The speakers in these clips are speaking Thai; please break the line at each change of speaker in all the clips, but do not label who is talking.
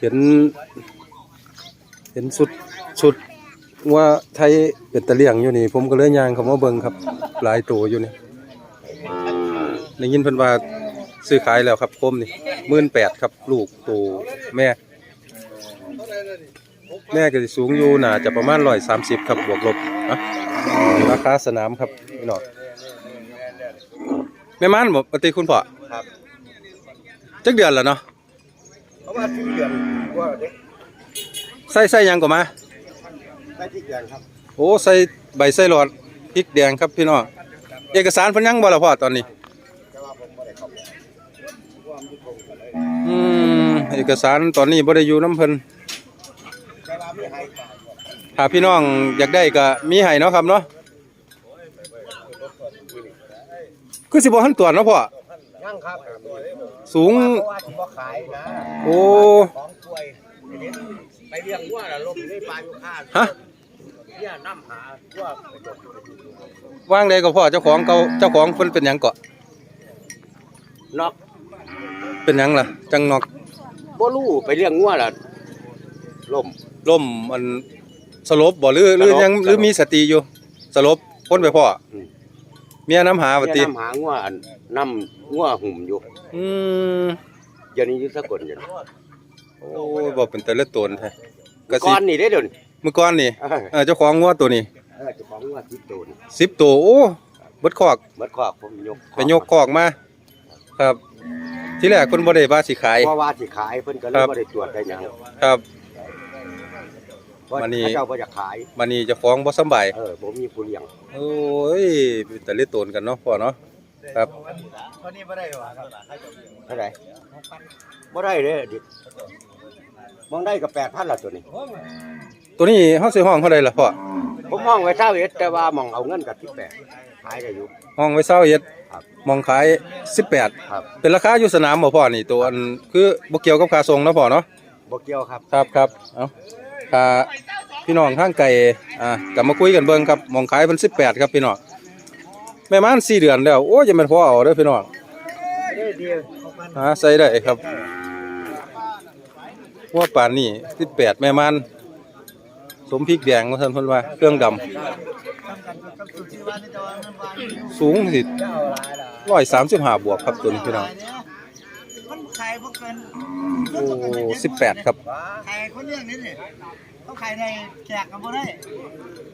เห็น เห็นสุดสุดว่าไทยเป็นตะเลียงอยู่นี่ผมก็เลยย่างเขามาเบิ่งครับ หลายตัวอยู่นี่ได้ยินเพิ่นว่าซื้อขายแล้วครับคมนี่หมื่นแปดครับ ลูกตัวแม่ แม่ก็สิสูงอยู่น่าจะประมาณร้อยสามสิบครับบวกลบอะราคาสนามครับพี่น้องแม่ม่านบ่ปกติคุณพ่อ
ครับ
จักเดือนแล้วเนาะ
เพราะว่าที่เดือนกว่าเด็ก
ใส่ใส่หยังก็มา
ได้ที่เดือนครับ
โอ้ใส่ใบใส่หลอดพริกแดงครับพี่น้องเอกสารเพิ่นยังบ่ล่ะพ่อตอนนี้
แต่ว่าผมไม่ได้เข้าไปว่ามันตรงกันเลย
อืมเอกสารตอนนี้บ่ได้อยู่น้ำเพิ่น
แต่ว่าไม่ให้
ถ้าพี่น้องอยากได้ก็มีให้เนาะครับเนาะคือสิบ่ทันตรวจเนาะพ่อ
ยังครับ
สูง
เพราะว่าที่บ่ขายนะ
โอ้
ของป่วยไปเลี้ยงวัวน่ะลมได้ปลาอยู่ข้าง
ฮะ
เนี่ยน้ำหาวัวไปจบ
ว่างใดก็พ่อเจ้าของเก่าเจ้าของเพิ่นเป็นหยังเกาะ
นอก
เป็นหยังล่ะ จังนอก
บ่รู้ไปเลี้ยงวัวล่ะลม
ล่มมันสลบบ่หรือหรือ
สลบ
ยังหรือมีสติอยู่สลบพ้นไปพ่ออ
ม
เมียน้ำหาว่าติ
เนี่ยน้ำหางัวอันน้ำงัวหุ่มอยู่
อืม
เดี๋ยวนี้อยุทธกลอยู่นะ
โอ้ยบ่เป็นแต่ละตนแท้ก็สิ
ก้อนนี่ได้อเดี๋ยวนี้
เมื่อก่อนนี่
เออ
เออเจ้าของงัวตัวนี้
เออเจ้าของงัวติดโตน
10ตัวโอ้เบิดคอก
มัดคอกผมยก
ไปยกคอกมา ครับ ที่แรกเพิ่นบ่ได้ว่าสิขาย
เพราะว่าสิขายเพิ่นก็เล
ครั
ย
บ
บ่ได้ตรวจได้หยัง
ครับ
เพราะ
วันนี้
เขาเจ้าบ่อยากขาย
บัดนี้เจ้าของบ่สำบาย
เออบ่มีผู้เลี้ยง
โอ้ยเป็นแต่ละตนกันเนาะพ่อเนาะ ครับ
คนนี้บ่ได้หว่าครับเท่าไหร่บ่ได้เด้อดิมองได้ก็8,000ละตัวนี้
ตัวนี้เฮาสิห้องเท่าใดล่ะพ่อ
ผมมองไว้เท่าเอ็ดแต่ว่ามองเอาเงินกับ18ขายได้อยู่
ห้องไว้20เอ็ด
ครับ
มองขาย 18
ครับ
เป็นราคาอยู่สนามบ่พ่อนี่ตัวอันคือบ่เกี่ยวกับค่าส่งเนาะพ่อเนาะ
บ่เกี่ยวครับ
ครับครับ เอา ค่าพี่น้องทางไกลอะกลับมาคุยกันเบิ่งครับมองขายเพิ่น18ครับพี่น้องแม่ม่าน4เดือนแล้วโอ้ยยังแม่นพ่อเอาเด้อพี่น้อง
ได้ดี
หาใส่ได้ครับว่าป่านนี้18แปดแม่ม่านสมพริกแดงว่าซั่นเพิ่นว่าเครื่องดำสูงสิ135บห้าบวกครับตัวนี้พี่น้อง
ขายพวกเกิน
โอ้18ครับ
ขายคนเรื่องนี้นี่เขาขายในแจกกันบ่ได้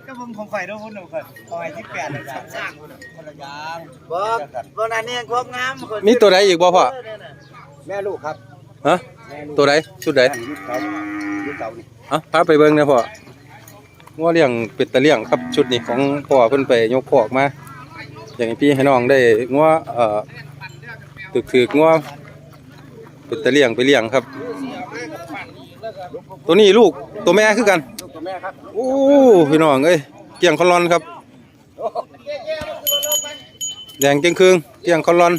ก็ผมของข่อยด้วยพุ่นหนูข่อยข่อยที่แปดเลยสร้างคนละอย่างบ่บ่นั่นเนี่ยความงามคน
มีตัวใดอีกบ่พ่อ
แม่ลูกครับ
ฮะ
แม่ลูก
ตัวใดชุดใด
ยุคเก่ายุคเก่านี่
เอะพาไปเบิ่งนะพ่องัวเลี้ยงเป็ดตะเลี้ยงครับชุดนี้ของพ่อเพิ่นไปยกคอกมา อย่างให้พี่ให้น้องได้งัวเอ่อตึกถือกงัว เป็ดตะเลี้ยงไปเลี้ยงครับ ตัวนี้ลูกตัวแม่คือกัน
ลูกกับแม่ครับ
โอ้พี่น้องเอ้ยเกี่ยงคอนลอนครับ แดงเก่งครึ่งเกี่ยงคอนลอน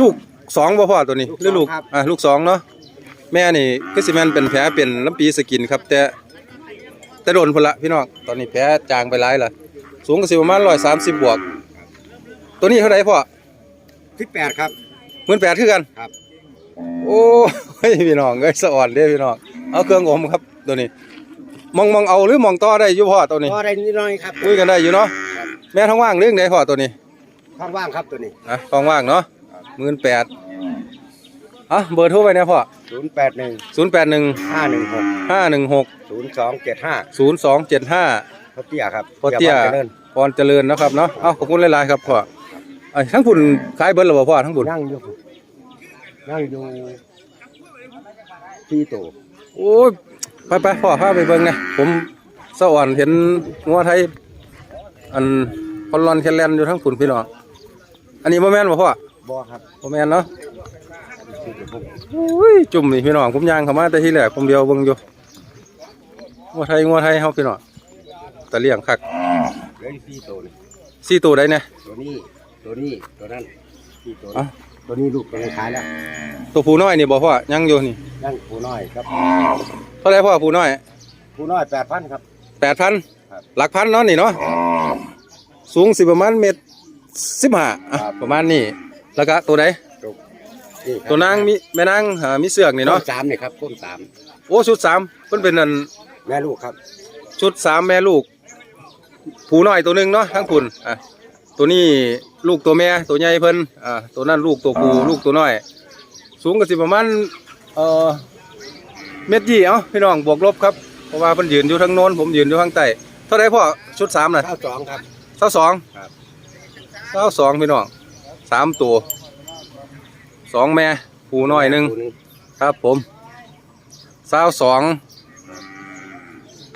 ลูกสองบ่พ่อตัวนี้หรือลูกอะลูกสองเนาะแม่นี่ก็สิแม่นเป็นแผลเป็นลำปีสกินครับแต่แต่โดนพุ่นละพี่น้องตอนนี้แผลจางไปหลายละสูงก็สิประมาณ130บวก ตัวนี้เท่าไหร่พ่อ
18ครับ
18,000คือกัน
ครับ
โอ้ยพี่น้องเอ้ยสะอ่อนเด้พี่น้องเอาเครื่องอมครับตัวนี้ มองมองเอาหรือมองต่อได้อยู่พ่อตัวนี้
พอได้นิดหน่อยครับ
คุยกันได้อยู่เนาะแม่ท้องว่างเรื่องใดพ่อตัวนี้
ท้องว่างครับตัวนี้
อะท้องว่างเนาะหมื่นแปดอะเบอร์โทรไปนะพ่อ
081
ศูนย์แปดหนึ่ง
516
ห้าหนึ่งหก
0275
ศูนย์สองเจ็ดห้า
พ่อเตี้ยครับ
พ่อเตี้ย
บ้านจริญ
พรเจริญนะครับเนาะเอ้าขอบคุณหลายๆครับพ่อ ไอ้ยทั้งบุญขายเบิร์ดหรือเปล่าพ่อทั้งบุญ
นั่งอยู่นั่งอยู่ที่โต
โอ้ยไปไปพ่อพาไปเบิ่งนะผมสะอ่อนเห็นงัวไทย อันคอนลอนแคลแลนอยู่ทั้งฝุ่นพี่น้องอันนี้โมแมนบ่พ่อ
บ่ครับ
โมแมนเนาะโอ้ยจุ่มนี่พี่น้องผมย่างเข้ามาแต่ที่แรกผมเดียวเบิ่งอยู่งัวไทยงัวไทยเฮาพี่น้องตะเลี่ยงคัก
เหลือที่โตนี่
สี่ตัวได้เนี่ย
ตัวนี้ ตัวนี้ตัวนั้นที่โต
อะ
ตัวนี้ลูกตัวนี้ขายแล้ว
ตัวผู้น้อยนี่บ่พ่อยังอยู่นี่
นั่งผู้น้อยครับ
เท่าไหรพ่อผู้น้อย
ผู้น้อยแปดพันครับ
แปดพัน
ครับ
หลักพันเนาะนี่เนาะสูงสิประมาณเมตรสิบห้าอะประมาณนี้แล้วก็ตัวใด
ตัวนี่ครับ
ตัวนางมีแม่นางหามีเสือกนี่
เนาะ
เนาะ
สามนี่ครับต้นสาม
โอ้ชุดสามเพิ่นเป็นอัน
แม่ลูกครับ
ชุดสามแม่ลูก ผูน้อยตัวหนึงเนาะทั้งคุณอะ ตัวนี้ลูกตัวแม่ตัวใหญ่เพิ่นอ่าตัวนั้นลูกตัวผู้ลูกตัวน้อย สูงก็สิประมาณเอ่อเม็ดยี่เอ้าพี่น้องบวกลบครับเพราะว่าเพิ่นยืนอยู่ทางโน้นผมยืนอยู่ทางใต้เท่าไรพ่อชุดสามน่ะ
เก้าสองครับ
เท่าสอง
ครับ
เท่าสองพี่น้องสามตัวสองแม่ผูน้อยหนึ่ง
ตัวหนึ่ง
ครับผมสาวสอง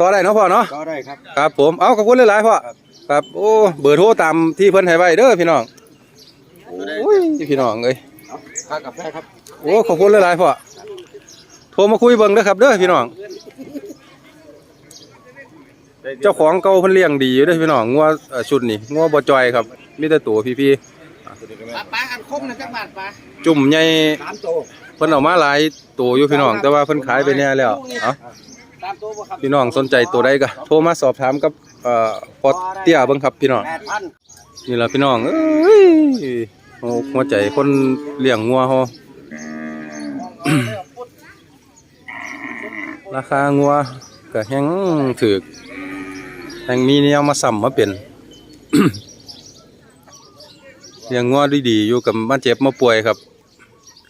ต่อได้เนาะพ่อเนาะ
ก็ได้ครับ
ครับผมเอาขอบคุณหลายๆพ่อ
ครับ
ครับโอ้เบอร์โทรตามที่เพิ่นให้ไว้เด้อพี่น้องโอ้ยพี่น้องเอ้ย
เอาค่ากาแฟครับ
โอ้ขอบคุณหลายๆพ่อโทรมาคุยเบิ่งเด้อครับเด้อพี่น้อง เจ้าของเก่าเพิ่นเลี้ยงดีอยู่เด้อพี่น้องงัวเอ่อชุดนี้งัวบ่จอยครับมีแต่ตัวพี่
ปลาปลาอันคมนะจักบาทปลา
ๆจุ่มใหญ่
สามตัว
เพิ่นเอามาหลายตัวอยู่พี่น้อง แต่ว่าเพิ่นขายไปแน่แล้วเอ้า
ตามตัวบ่ครับ
พี่น้องสนใจตัวใดก็โทรมาสอบถามกับเอ่อพอเตี้ยเบิ่งครับพี่น้อง
แปดพัน
นี่ล่ะพี่น้องเอ้ยโอ้หัวใจคนเลี้ยงงัวเฮา ราคางัวก็แฮงถูกแฮงมีแนวมาซ้ำมาเป็น เลี้ยงงัวดีๆอยู่กับมาเจ็บมาป่วยครับ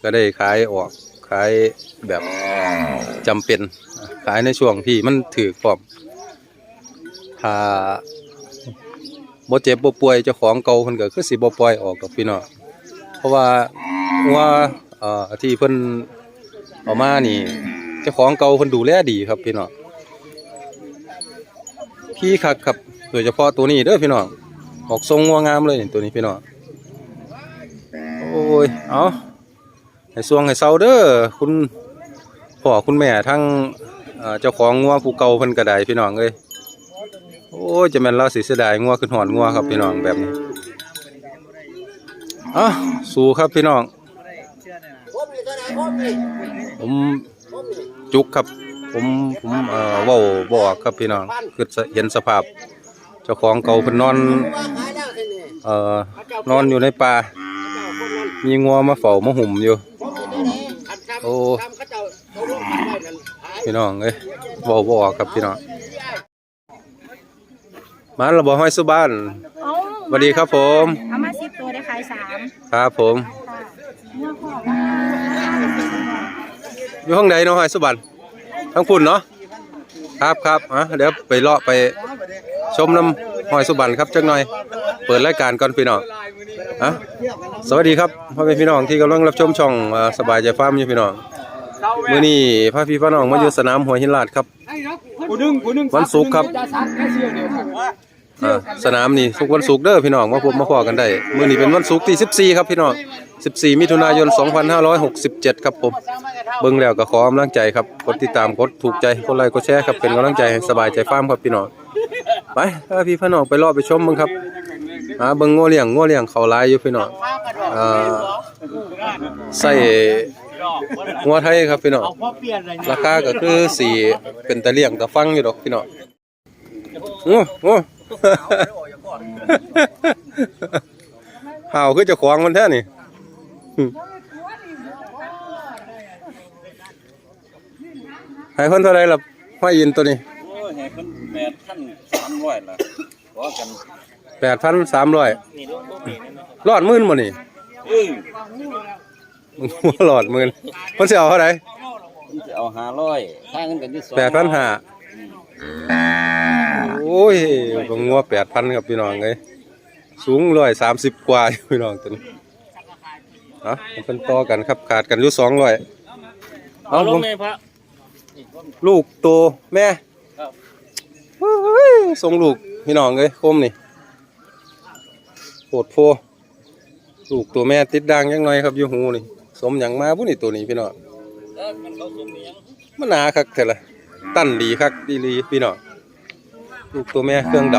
ก็ได้ขายออกขายแบบจำเป็น ขายในช่วงที่มันถือพร้อมถ้าบ่เจ็บบ่ป่วยเจ้าของเก่าเพิ่นก็คือสิบ่ปล่อยออกดอกพี่น้องเพราะว่างัวเอ่อที่เพิ่นเอามานี่เจ้าของเก่าเพิ่นดูแลดีครับพี่น้องพี่คักครับโดยเฉพาะตัวนี้เด้อพี่น้องออกทรงงัวงามเลยนี่ตัวนี้พี่น้องโอ้ยเอาให้สวงให้เซาเด้อคุณพ่อคุณแม่ทั้ง อ่อเจ้าของงัวผู้เก่าเพิ่นก็ไดพี่น้องเอ้ยโอ้ยจะแม่นเราสิเสียดายงัวขึ้นหอนงัวครับพี่น้องแบบนี้อะสู้ครับพี่น้อง ผมจุกครับผมผมเอ่อเว้าบออกครับพี่น้องคือเห็นสภาพ เจ้าของเก่าเพิ่นนอนเอ่อนอนอยู่ในป่ามีงัวมาเฝ้ามาหุ่มอยู่ โอ้ พี่น้องเอ้ยเว้าบ่ออกครับพี่น้องมาเราบอกให้สุบ้าน
เอา
สวัสดีครับผม
เอามาสิบตัวได้ขายสาม
ครับผม
ค่ะเนื้อพ่อ
อยู่ห้องใดเนาะให้สุบันทั้งพุ่นเนาะครับครับอะเดี๋ยวไปเลาะไปชมน้ำหอยสุบันครับจักหน่อย เปิดรายการก่อนพี่น้องอะสวัสดีครับพ่อแม่พี่น้องที่กำลังรับชมช่องเอ่อสบายใจฟาร์มอยู่พี่น้อง มื้อนี้พาพี่พี่น้องมาอยู่สนามหัวหินลาดครับวันศุกร์ครับอ่าสนามนี่ทุกวันศุกร์เด้อพี่น้องมาพบมาพอกันได้มื้อนี้เป็นวันศุกร์ที่14 ครับพี่น้อง 14 มิถุนายน 2567 ครับผมเบิ่งแล้วก็ขอกำลังใจครับกดติดตามกดถูกใจกดไลค์กดแชร์ครับเป็นกำลังใจให้สบายใจฟาร์มครับพี่น้องไปถ้าพี่พี่น้องไปรอไปชมมึงครับหาเบิ่งงัวเลี้ยงงัวเลี้ยงเขาหลายอยู่พี่น้องอ่าใส่ งัวไทยครับพี่น้อง
พอเปลี่ยนอะไร
ราคาก็คือสีเป็นตะเลี่ยงตะฟังอยู่ดอกพี่น้องโอ้โหห่าวคือเจะขวางมันแท้นี่ให้เพิ่นเท่าไรล่ะห้อยยินตัวนี้
โอ้ยให้เพิ่นแปดพันสามร้อยละขอกัน
แปดพันสามร้อยรอดหมื่นบ่นี่
เอ้ย
มึงว่ารอดหมื่นเพิ่นสิเอาเท่าไร
เพิ่นจะเอาห้าร้อยค่าเงินกันที่สอง
แปดพันห้าโอ้ยบังงัวแปดพันครับพี่น้องเอ้ยสูงร้อยสามสิบกว่าอยู่พี่น้องตัวนี้เอะเพิ่นต่อกันครับขาดกันอยู่สองร้อยเอาผม
แม่พระ
ลูกโตแม่
ครับ
เฮ้ยส่งลูกพี่น้องเอ้ยคมนี่โหดโพลูกตัวแม่ติดด่างยังน้อยครับอยู่หูนี่ส มหยังมาผู้นี่ตัวนี้พี่น้อง
เออมันเขาสมเนียง
มันหนาคักแท้ละตั้นดีคักดีลีพี่น้องลูกตัวแม่เครื่องด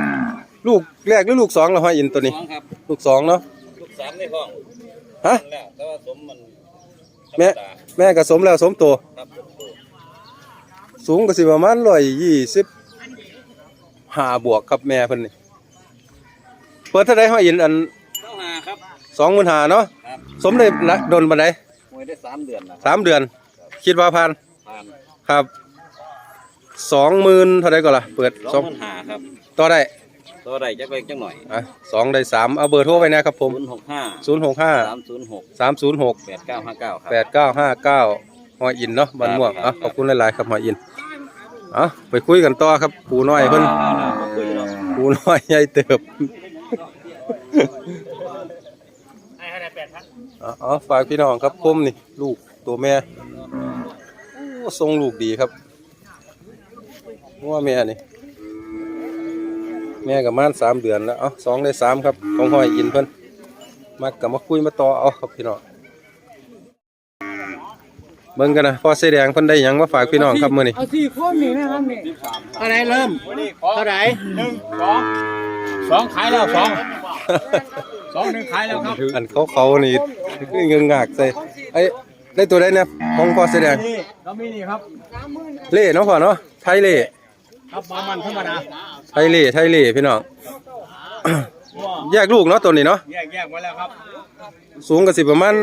ำลูกแรกหรือลูกสองแล้วห้อยอินตัวนี้
สองครับ
ลูกสองเนาะ
ลูกสามในห้อง
ฮะ
นั่นแหละแต่ว่าสมมัน
แม่
ธรรดา
แม่ก็สมแล้วสมตัว
ครับสมตัว
สูงก็สิประมาณร้อยยี่สิบห้าบวกครับแม่เพิ่นนี่เปิดเท่าไรห้อยอินอัน
เจ้าหาครับ
สองหมื่นห้าเนาะ
คครับ
สมได้ละดนบันได
มวยได้สามเดือนนะ
สามเดือน คิดว่าพัน
ผ่าน
ครับสองหมื่นเท่าไรก่อนล่ะเปิด
ร้อ
สองง
มันหาครับ
ต่อได้
ตัวใดจักเล็กจักหน่อย
อะสองได้สามเอาเบอร์โทรไว้นะครับผม
ศูนย์หกห้า
ศูนย์หกห้า
สามศูนย์หก
สามศูนย์หก
แปดเก้าห้าเก้าครับ
แปดเก้าห้าเก้าหอยอินเนาะบันม่วง
ครั
อะ
บ
ขอบคุณหลายๆครับหอยอินอะไปคุยกันต่อครับ ปูน้อยเพิ่น
คุยเนาะ
ปูน้อยใหญ่เติบ อ๋ออ๋อฝากพี่น้องครับผมนี่ ลูกตัวแม่โอ้ทรงลูกดีครับว่าแม่นี่ แม่กับม่านสามเดือนแล้วเอาสองได้สามครับของหอยอินเพิ่นมากับมาคุยมาต่อเอาครับพี่น้องเบิ่งกันนะพอเสอแดงเพิ่นได้หยังมาฝากพี่น้องครับมื้อนี้
เอาสี่คนนี่นะครับนี่เท่าไหรเริ่มเท่าไหร
หนึ่งสองสองขายแล้วสอง สองหนึ่งขายแล้วครับ
อันเขาเขาๆนี่คือเงงงากใส่ไอ้ได้ตัวได้เนี่ยของพอเสอแดง
นี่เรามีนี่ครับ
เล่เนาะพ่อเนาะไทยเล่
ครับมามันธรรมดา
ไทยเล่ไทยเล่พี่น้องแยกลูกเนาะตัวนี้เนาะ
แยกแยกไว้แล้วครับ
สูงก็สิประมาณ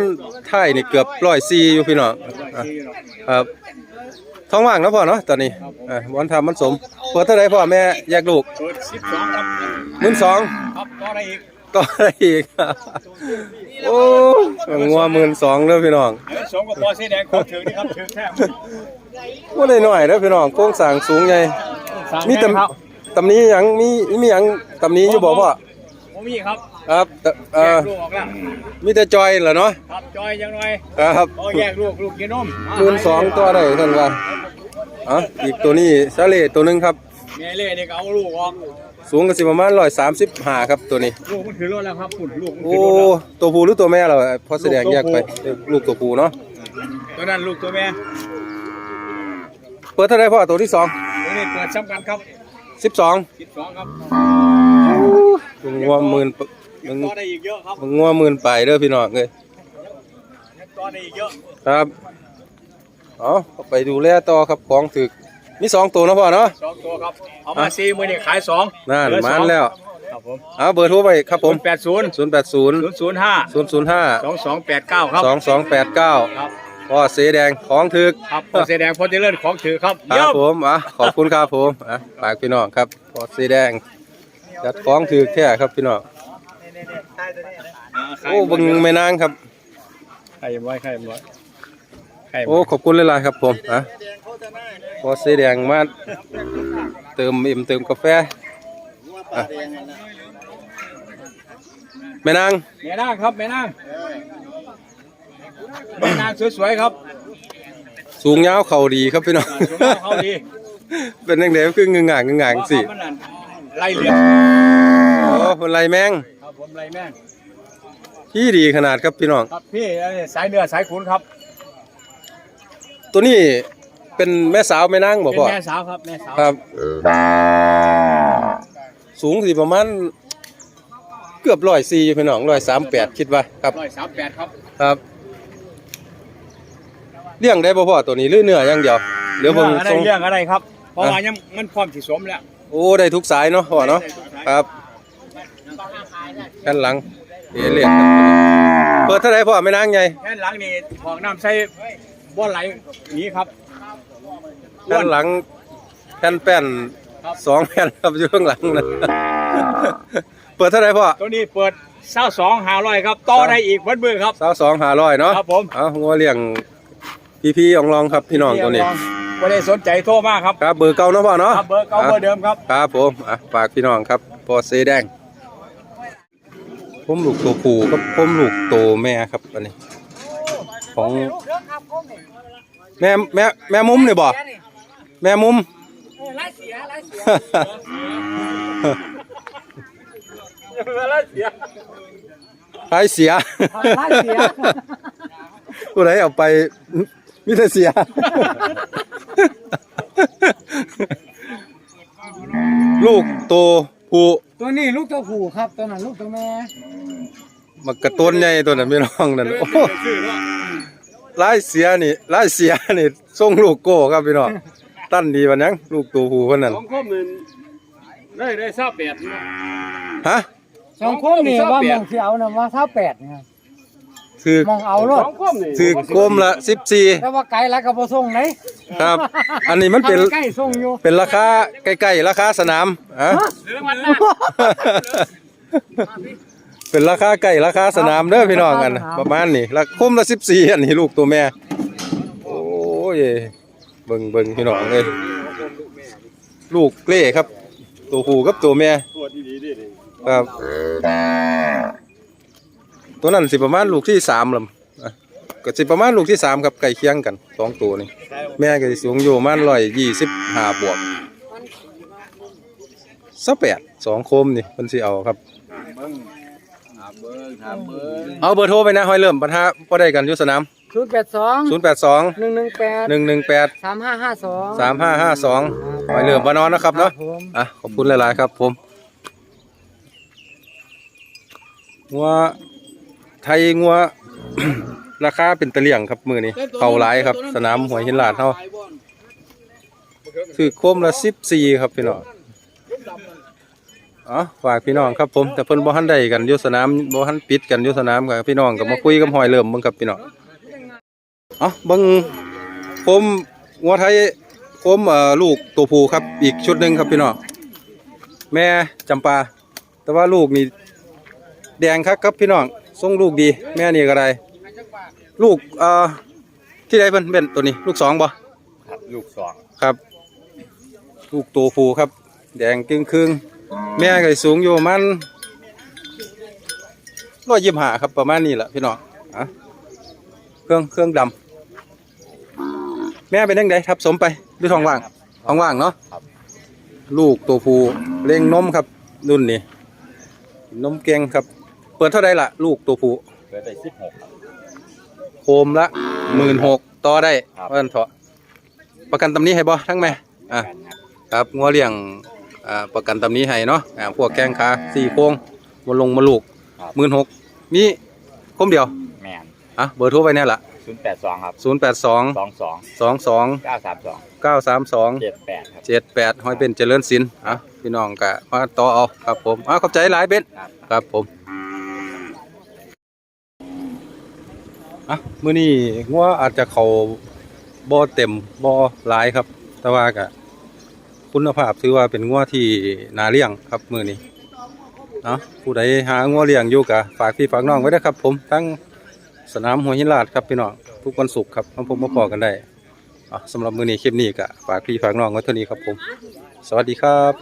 ไทยนี่เกือบ104อยู่พี่น้องอะครับท้องว่างเนาะพ่อเนาะตอนนี้อะบ่ทันทำมันสมเปิดเท่าไหร่พ่อแม่แยกลูก
เปิดสิบสองครับ
12,000
ครับก็ได้อีก
ต่อได้อีกโอ้งัวหมื่นสองเด้อพี่น้อง
เดี๋ยวสองกับปอสีแดงขอถือนี่ครับถือแค่
ว่าได้หน่อยเด้อพี่น้องโครงสร้างสูงใหญ่
สาม
มี
แม่
ตำ
ครับ
ตำนี้หยังมีมีหยังตำนี้อยู่บ่พ่อ
ผมมีครับ
ครับแต่
แย
เอ่อก
ลูกออกแล้ว
มีแต่จอยเหรอเนาะ
ครับจอยยังหน่อย
ครับ
โอ้แยกลูกลูกกินนม
หมื่นสองตัวได้ท่านว่าอ๋ออีกตัวนี้ซาเล่ตัวหนึงครับ
เมียเล่นี่ก็เอาลูกออก
สูงก็สิประมาณ135ครับตัวนี้
ลูกมันถือรถแล้วครับคุณลูกมัน
โอ้
ถือรถแล้ว
ตัวผู้หรือตัวแม่เราพอแสดงแยกไปเออลูกตัวผู้เนาะ
ตัวนั้นลูกตัวแม่
เปิดเท่าไหร่พ่อตัวที่สอง
ตัวนี้เปิดซ้ำกันครับ
12
สิบสองครับ
งัวหมื่นป
ยังต่อได้อีกเยอะครับ
งัวหมื่นไปเด้อพี่น้องเอ้ย
ยังต่อได้อีกเยอะ
ครับ เอาไปดูแลต่อครับของถึก มีสองตัวเนาะพ่อเนาะ
สองตัวครับ เอามาสี่มือนี่ขายสอง
นั่น
เหลือส
มั
อง
นแล้ว
ครับผม
เอาเบอร์โทรไปครับผม
แปดศูนย์
0 8 0
ศูนย์ศูนย์ห้า
0 0 5
สองสองแปดเก้าครับ
2 2 8 9
ครับ
พ่อเสแดงของถึก
ครับพอเสอแดงพอเจริญของถือครับ
ค
เยี่
รั
ย
บ
ม
ผมอะขอบคุณครับผมอะฝากพี่น้องครับพ่อเสแดงจัดของถึกแท้ครับพี่น้องโอ้เบึงแม่นางครับ
ใครยังไว้ใครยังไว้ใคร
โอ้ขอบคุณหลายๆครับผมอะ พอเสแดงมาเติมอิ่มเติมกาแฟอะแม่นาง
แม่นางครับแม่นางแม่นางสวยๆครับ
สูงยาวเข่าดีครับพี่น้อง
สูงยาวเข่าดี
เป็นยังไงก็คือเงงงางเงงงางสิ
เพราะว่ามันนั่นไล่เหลี่ยม
โอ้เป็นไรแมง
ครับผมไล่แม่ง
ที่ดีขนาดครับพี่น้อง
ครับพี่อันนี้สายเนื้อสายขุนครับ
ตัวนี้ เป็นแม่สาวแม่นางบ่
เป็น
พ่อ
แม่สาวครับแม่สาว
ครับ สูงสิประมาณเกือบร้อยสี่พี่น้องร้อยสามแปดคิดว่าครับ
ร้อยสามแปดครับ
ครับเลี้ยงได้บ่พ่อตัวนี้หรือเนื้ออย่างเดียวเดี๋ยวผม
เรื่องอะไร
ส่ง
เรื่องอะไรครับ เพราะว่ายังมันพร้อมที่สมแล้ว
โอ้ได้ทุกสายเนาะพ่อเนาะ
ได้ทุกสาย
ครับด้านหลังเอเลียดครับเปิดเท่าไหรพ่อไม่นางไง
แค่หลังนี่ของน้ำใส่บ่อไหลหนี้ครับ
ด้านหลังแผ่นแป้น
ครับ
สองแผ่นครับอยู่ข้างหลังนะ เปิดเท่าไหรพ่อ
ตัวนี้เปิดเศร้าสองหาร้อยครับต่อได้อีกเพิ่นมือครับ
สาวสองหาร้อยเนาะ
ครับผม
เอางัวเลี้ยงพี่พี่ๆองลองครับพี่น้องตัวนี้
บ่ได้สนใจโทรมาครับ
ครับเบอร์เก่าเนาะพ่อเนาะ
ครับเบอร์เก่าเบอร์เดิมครับ
ครับผมอะฝากพี่น้องครับพอเซแดง ผมลูกตัวผู้กับผมลูกตัวแม่ครับอันนี้ ของแม่แม่แม่มุมนี่บ่ แม่มุม
ไล่เสียไล่เสีย
ไายเสีย
ไล่เสีย
ผู้ใดเอาไปมิแต่เสียลูกโตผู้
ตัวนี้ลูกตัวผู้ครับ ตัวนั้นลูกตัวแม่
มันกระต้นใหญ่ตัวนั้นพี่น้องนั่นโอ้ลายเสียนี่ลายเสียนี่ส่งลูกโก้ครับพี่น้อง ตั้นดีวันยังลูกตัวผู้คนนั้น
สองคมหนึ่งได้ได้ทราบแปด
ฮะ
สองคนนี่ว่ามองเสียวนะว่าเท่าแปดเนี่ย
ถือ
มองเอาโลด
ถือกลมละ14
แต่ว่าไกลแล้วก็บ่ส่งไหน
ครับ อันนี้มันเป็น
ใกล้ๆส่งอยู่
เป็นราคาใกล้ๆราคาสนามอะเป็นราคาใกล้ราคาสนามเด้อพี่น้องกัน ประมาณนี้ละคมละ14อันนี้ลูกตัวแม่ โอ้ย เบิ่งเบิ่งพี่น้องเลยลูกเล่ครับ ตัวผู้กับตัวแม่ครับ ตัวนั้นสิประมาณลูกที่สามลำอะก็สิประมาณลูกที่สามครับใกล้เคียงกันสองตัวนี่แม่ก็สิสูงอยู่ประมาณร้อยยี่สิบห้าบวกสัแปดสองโคมนี่เพิ่นสิเอาครับเอาเบอร์โทรไปนะห้อยเริ่มปัญหาพอได้กันอยู่สนาม
ศูนย์แปดสอง
0 8 2
หนึ่งหนึ่งแปด
1 1 8
สามห้าห้าสอง
3 5 5 2ห้อยเริ่มบานอนนะครับเนาะ
ผม
อะขอบคุณหลาย ๆ ครับผมงัวไทยงัว ราคาเป็นตะเลี่ยงครับมือนี้เขาหลายครับ สนามหัวหินลาดเฮาคือโคมละ14ครับพี่น้องอ๋อฝากพี่น้องครับผมแต่เพิ่นบ่ทันได้กันอยู่สนามบ่ทันปิดกันอยู่สนามกับพี่น้องก็มาคุยกับหอยเริ่มเบิ่งครับพี่น้อง เอ๋อเบิ่งโคมงัวไทยโคมเอ่อลูกตัวผู้ครับ อีกชุดหนึงครับพี่น้องแม่จำปา แต่ว่าลูกนี่แดงคักครับพี่น้องทรงลูกดี แม่นี่ก็ได้ลูกเอ่อที่ใดเพิ่นเป็นตัวนี้ ลูกสองบ่
ลูกสอง
ครับ ลูกตัวผู้ครับ แดงครึ่งครึ่งๆแม่ก็สูงอยู่ประมันร้อยยี่ห้าครับประมาณนี้แหละพี่น้องอะเครื่องเครื่องดำ แม่เป็นยังไงทับสมไปหรือท้องว่างท้องว่างเนาะลูกตัวผู้เลี้ยงนมครับรุ่นนี้นมเก่งครับ เปิดเท่าไรล่ะ ลูกตัวผู้
เกิดได้สิบหก
โคมละหมื่นหกต่อได้
ครับ
ว่ากันเถอะประกันตำนี้ให้บ่ทั้งแม่อะครับงัวเลี้ยงอ่าประกันตำนี้ให้เนาะอ่าพวกแข้งขาสี่โค้งบนลงมาลูกหมื่นหกมีคมเดียว
แมน
อะเบอร์โทรไปเนี่ยละ
ศูนย์แปดสองครับ
ศูนย์แปดสอง
สองสอง
สองสอง
เก้าสามสอง
เก้าสามสอง
เจ็ดแปดครับ
เจ็ดแปดห้อยเป็นเจริญศิลป์อะพี่น้องกะมาต่อเอาครับผมอะขอบใจหลายเบ็ด
ครับ
ครับผมอะมื้อนี้งัวอาจจะเขาบ่เต็มบ่หลายครับ แต่ว่ากะคุณภาพถือว่าเป็นงัวที่น่าเลี้ยงครับมื้อนี้เนาะผู้ใดหางัวเลี้ยงอยู่กะฝากพี่ฝากน้องไว้ด้วยครับผมทั้ง สนามหัวหินลาดครับพี่น้องทุกวันศุกร์ครับมาพบมาพอกันได้สำหรับมือนี้คลิปนี้กะฝากพี่ฝากน้องไว้เท่านี้ครับผม สวัสดีครับ